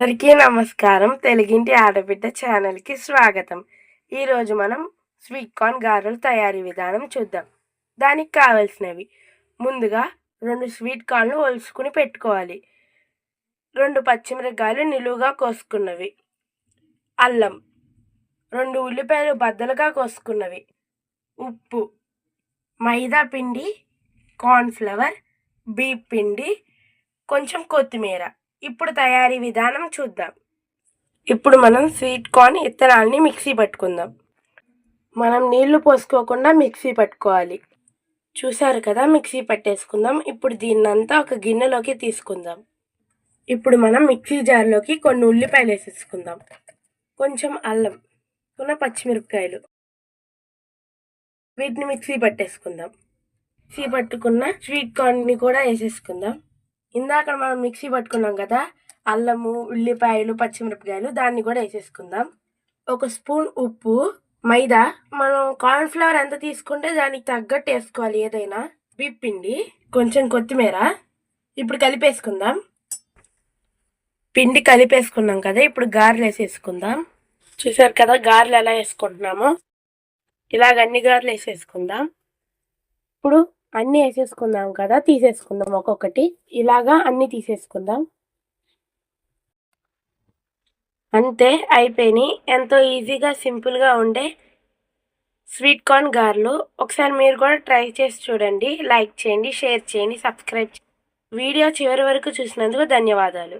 అందరికీ నమస్కారం. తెలుగింటి ఆడబిడ్డ ఛానల్కి స్వాగతం. ఈరోజు మనం స్వీట్ కార్న్ గారెలు తయారీ విధానం చూద్దాం. దానికి కావలసినవి ముందుగా రెండు స్వీట్ కార్న్లు ఒలుసుకుని పెట్టుకోవాలి. రెండు పచ్చిమిరపకాయలు నిలువుగా కోసుకున్నవి. అల్లం రెండు ఉల్లిపాయలు బద్దలుగా కోసుకున్నవి. ఉప్పు మైదా పిండి కార్న్ఫ్లవర్ బీప్ పిండి కొంచెం కొత్తిమీర. ఇప్పుడు తయారీ విధానం చూద్దాం. ఇప్పుడు మనం స్వీట్ కార్న్ ఇత్తనాల్ని మిక్సీ పట్టుకుందాం. మనం నీళ్ళు పోసుకోకుండా మిక్సీ పట్టుకోవాలి. చూసారు కదా మిక్సీ పట్టేసుకుందాం. ఇప్పుడు దీన్నంతా ఒక గిన్నెలోకి తీసుకుందాం. ఇప్పుడు మనం మిక్సీ జార్లోకి కొన్ని ఉల్లిపాయలు వేసేసుకుందాం. కొంచెం అల్లం కొన్న పచ్చిమిరపకాయలు. వీటిని మిక్సీ పట్టేసుకుందాం. మిక్సీ పట్టుకున్న స్వీట్ కార్న్ని కూడా వేసేసుకుందాం. ఇందాక మనం మిక్సీ పట్టుకున్నాం కదా అల్లము ఉల్లిపాయలు పచ్చిమిరపకాయలు దాన్ని కూడా వేసేసుకుందాం. ఒక స్పూన్ ఉప్పు మైదా మనం కార్న్ఫ్లవర్ ఎంత తీసుకుంటే దానికి తగ్గట్టు వేసుకోవాలి ఏదైనా. పిండి కొంచెం కొత్తిమీర ఇప్పుడు కలిపేసుకుందాం. పిండి కలిపేసుకున్నాం కదా ఇప్పుడు గారెలు వేసేసుకుందాం. చూసారు కదా గారెలు ఎలా వేసుకుంటున్నాము? ఇలాగ అన్ని గారెలు వేసేసుకుందాం. ఇప్పుడు అన్నీ వేసేసుకుందాం కదా తీసేసుకుందాం ఒక్కొక్కటి. ఇలాగా అన్నీ తీసేసుకుందాం. అంతే అయిపోయినాయి. ఎంతో ఈజీగా సింపుల్గా ఉండే స్వీట్ కార్న్ గార్లు. ఒకసారి మీరు కూడా ట్రై చేసి చూడండి. లైక్ చేయండి షేర్ చేయండి సబ్స్క్రైబ్ వీడియో చివరి వరకు చూసినందుకు ధన్యవాదాలు.